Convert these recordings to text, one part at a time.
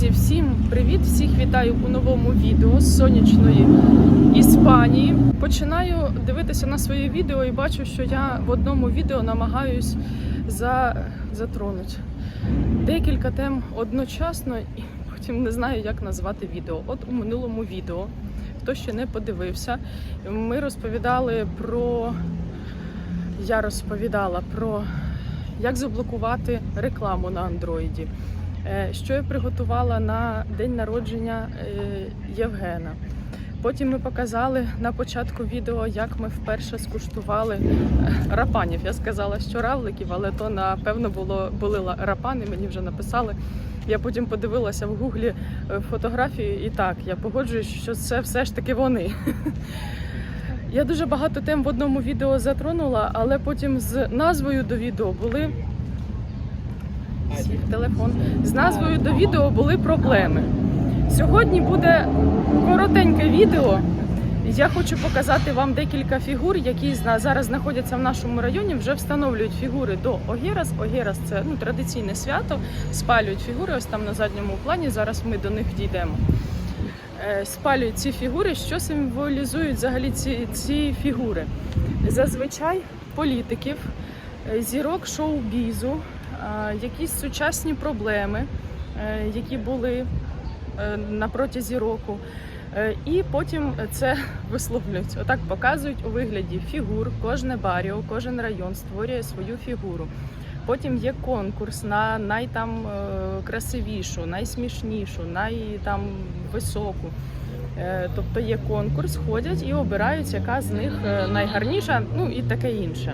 Друзі, всім привіт! Всіх вітаю у новому відео з сонячної Іспанії. Починаю дивитися на своє відео і бачу, що я в одному відео намагаюсь за... затронути декілька тем одночасно і потім не знаю, як назвати відео. От у минулому відео, хто ще не подивився, ми розповідали про. Я розповідала про як заблокувати рекламу на андроїді. Е, Що я приготувала на день народження е, Євгена. Потім ми показали на початку відео, як ми вперше скуштували е, рапанів. Я сказала, що равликів, але то напевно було були рапани. Мені вже написали. Я потім подивилася в гуглі фотографії, і так я погоджуюсь, що це все ж таки вони. Я дуже багато тем в одному відео затронула, але потім з назвою до відео були Сів телефон. З назвою до відео були проблеми. Сьогодні буде коротеньке відео. Я хочу показати вам декілька фігур, які зараз знаходяться в нашому районі. Вже встановлюють фігури до Огерас. Огерас це ну, традиційне свято. Спалюють фігури ось там на задньому плані. Зараз ми до них дійдемо. Е, Спалюють ці фігури. Що символізують взагалі ці, ці фігури? Зазвичай політиків, е, зірок шоу-бізу, якісь сучасні проблеми, е, які були е, на протязі року. Е, І потім це висловлюють. Отак показують у вигляді фігур. Кожне баріо, кожен район створює свою фігуру. Потім є конкурс на найтам е, красивішу, найсмішнішу, найтам високу. Е, Тобто є конкурс, ходять і обирають, яка з них е, найгарніша, ну і таке інше.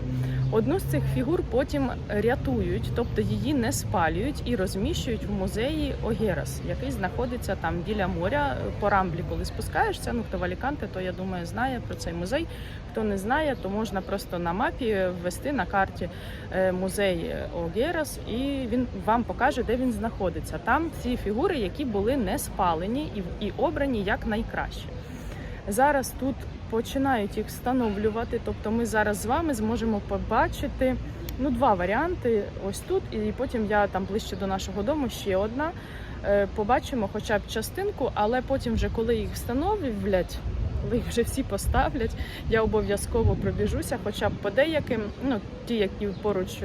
Одну з цих фігур потім рятують, тобто її не спалюють і розміщують в музеї Огерас, який знаходиться там біля моря по рамблі, коли спускаєшся. Ну хто в Аліканте, то я думаю, знає про цей музей. Хто не знає, то можна просто на мапі ввести на карті е, музей Огерас, і він вам покаже, де він знаходиться. Там ці фігури, які були не спалені і, обрані як найкраще. Зараз тут починають їх встановлювати. Тобто ми зараз з вами зможемо побачити ну, два варіанти. Ось тут, і потім я там ближче до нашого дому ще одна. Е, Побачимо хоча б частинку, але потім, вже коли їх встановлять, коли їх вже всі поставлять, я обов'язково пробіжуся, хоча б по деяким, ну ті, які поруч.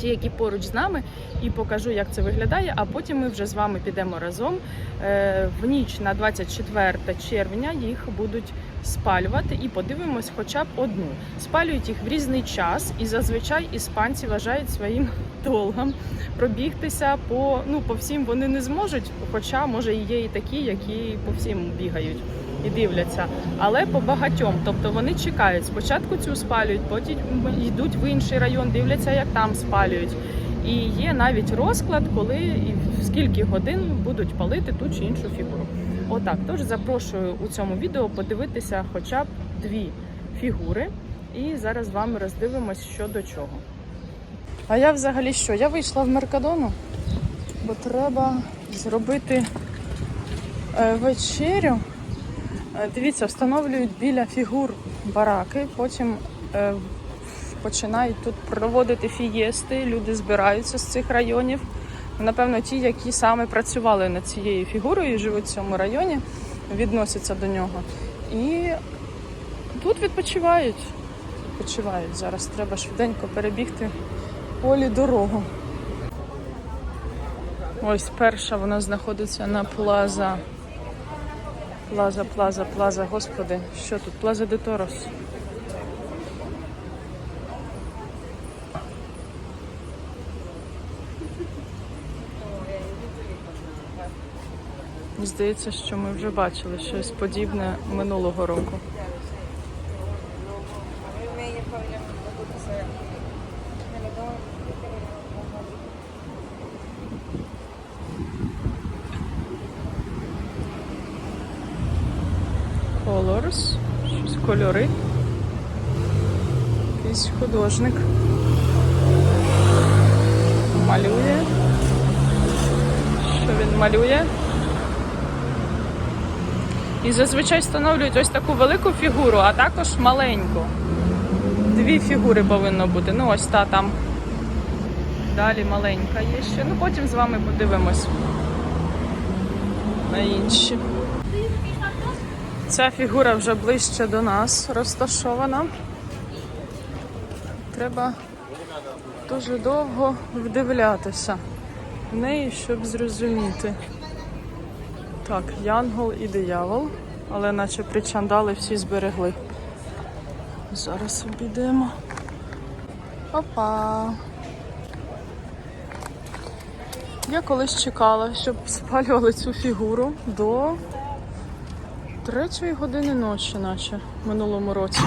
Ті, які поруч з нами, і покажу, як це виглядає. А потім ми вже з вами підемо разом е, в ніч на 24 червня. Їх будуть спалювати і подивимось, хоча б одну. Спалюють їх в різний час, і зазвичай іспанці вважають своїм долгом пробігтися по ну по всім вони не зможуть. Хоча може є і такі, які по всім бігають і дивляться. Але по багатьом, тобто вони чекають. Спочатку цю спалюють, потім йдуть в інший район, дивляться, як там спалюють. І є навіть розклад, коли і в скільки годин будуть палити ту чи іншу фігуру. Отак, тож запрошую у цьому відео подивитися хоча б дві фігури, і зараз з вами роздивимось, що до чого. А я взагалі що? Я вийшла в Меркадону, бо треба зробити е, вечерю. Е, Дивіться, встановлюють біля фігур бараки, потім е, починають тут проводити фієсти, люди збираються з цих районів. Напевно, ті, які саме працювали над цією фігурою живуть в цьому районі, відносяться до нього. І тут відпочивають. Відпочивають. Зараз треба швиденько перебігти полі дорогу. Ось перша вона знаходиться на плаза. Плаза, плаза, плаза, господи, що тут? Плаза де Торос. Здається, що ми вже бачили щось подібне минулого року. Colors, щось кольори. Якийсь художник. Малює. Що він малює? І зазвичай встановлюють ось таку велику фігуру, а також маленьку. Дві фігури повинно бути. Ну, ось та там. Далі маленька є ще. Ну потім з вами подивимось. на інші. Ця фігура вже ближче до нас розташована. Треба дуже довго вдивлятися в неї, щоб зрозуміти. Так, Янгол і диявол, але наче причандали всі зберегли. Зараз обійдемо. Опа. Я колись чекала, щоб спалювали цю фігуру до третьої години ночі, наче в минулому році.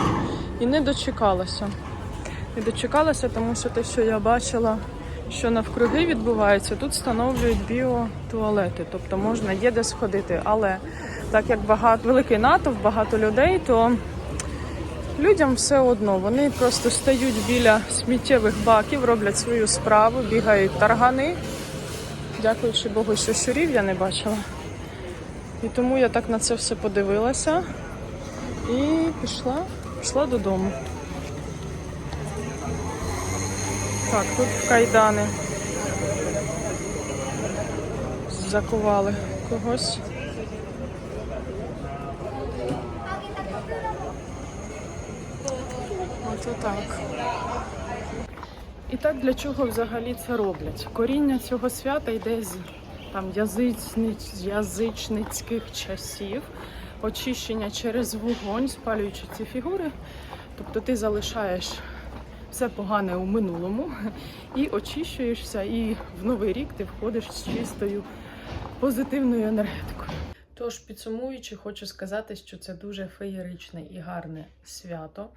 І не дочекалася. Не дочекалася, тому що те, що я бачила, що навкруги відбувається, тут встановлюють біотуалети. Тобто можна є де сходити. Але так як багато великий натовп, багато людей, то людям все одно. Вони просто стають біля сміттєвих баків, роблять свою справу, бігають таргани. Дякуючи Богу, що щурів я не бачила. І тому я так на це все подивилася і пішла, пішла додому. Так, тут кайдани закували когось. Ото так. І так для чого взагалі це роблять? Коріння цього свята йде з там язичниць, язичницьких часів, очищення через вогонь, спалюючи ці фігури. Тобто ти залишаєш все погане у минулому і очищуєшся, і в новий рік ти входиш з чистою позитивною енергетикою. Тож, підсумуючи, хочу сказати, що це дуже феєричне і гарне свято.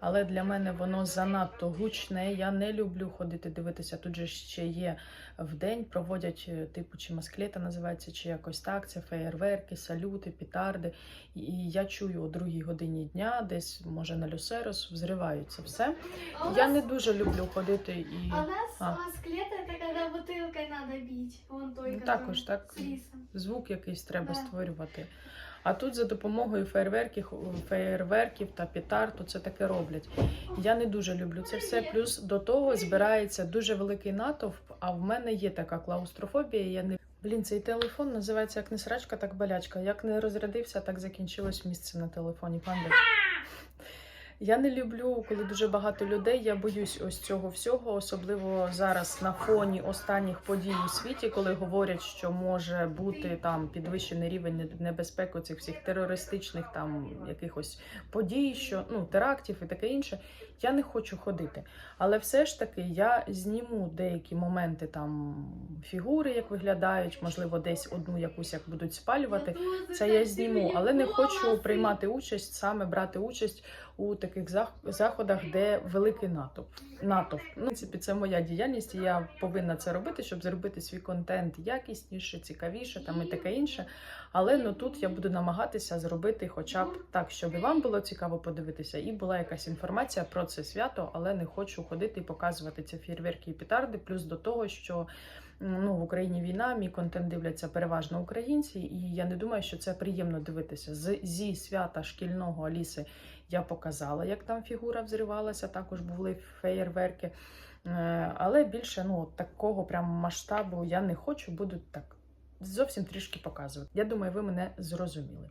Але для мене воно занадто гучне. Я не люблю ходити дивитися. Тут же ще є в день, проводять е, типу чи масклета називається, чи якось так. Це феєрверки, салюти, пітарди. І я чую о другій годині дня, десь може на люсерос, взриваються все. Я не дуже люблю ходити і А у нас А. масклет это когда бутылкой надо бить. Вон той, Ну, который також, так. с рисом. звук якийсь треба Да. створювати. А тут за допомогою фейерверків, феєрверків та петард то це таке роблять. Я не дуже люблю це все. Плюс до того збирається дуже великий натовп, а в мене є така клаустрофобія. Я не Блін, цей телефон називається як не срачка, так болячка. Як не розрядився, так закінчилось місце на телефоні. Пандець. Я не люблю, коли дуже багато людей. Я боюсь ось цього всього, особливо зараз на фоні останніх подій у світі, коли говорять, що може бути там підвищений рівень небезпеки цих всіх терористичних там якихось подій, що ну терактів і таке інше. Я не хочу ходити. Але все ж таки я зніму деякі моменти там фігури, як виглядають, можливо, десь одну якусь як будуть спалювати. Це я зніму, але не хочу приймати участь, саме брати участь у таких зах- заходах, де великий натовп. натовп. Ну, в принципі, це моя діяльність, і я повинна це робити, щоб зробити свій контент якісніше, цікавіше там і таке інше. Але ну тут я буду намагатися зробити, хоча б так, щоб і вам було цікаво подивитися, і була якась інформація про це свято, але не хочу ходити і показувати ці фєрверки і петарди. Плюс до того, що ну в Україні війна, мій контент дивляться переважно українці, і я не думаю, що це приємно дивитися. З зі свята шкільного Аліси я показала, як там фігура взривалася. Також були феєрверки. Е, Але більше ну такого прям масштабу я не хочу, буду так зовсім трішки показувати. Я думаю, ви мене зрозуміли.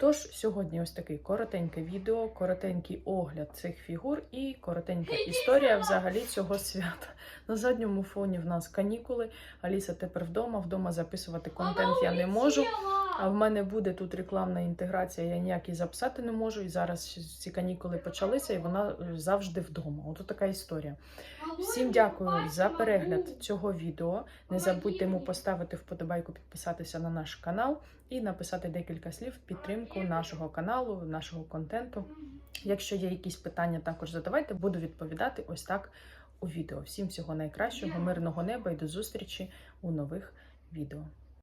Тож сьогодні ось такий коротеньке відео, коротенький огляд цих фігур і коротенька історія взагалі цього свята. На задньому фоні в нас канікули. Аліса тепер вдома. Вдома записувати контент я не можу. А в мене буде тут рекламна інтеграція, я ніяк і записати не можу. І зараз ці канікули почалися, і вона е, завжди вдома. Ото така історія. Всім дякую за перегляд цього відео. Не забудьте йому поставити вподобайку, підписатися на наш канал і написати декілька слів в підтримку нашого каналу, нашого контенту. Якщо є якісь питання, також задавайте, буду відповідати ось так у відео. Всім всього найкращого, мирного неба і до зустрічі у нових відео.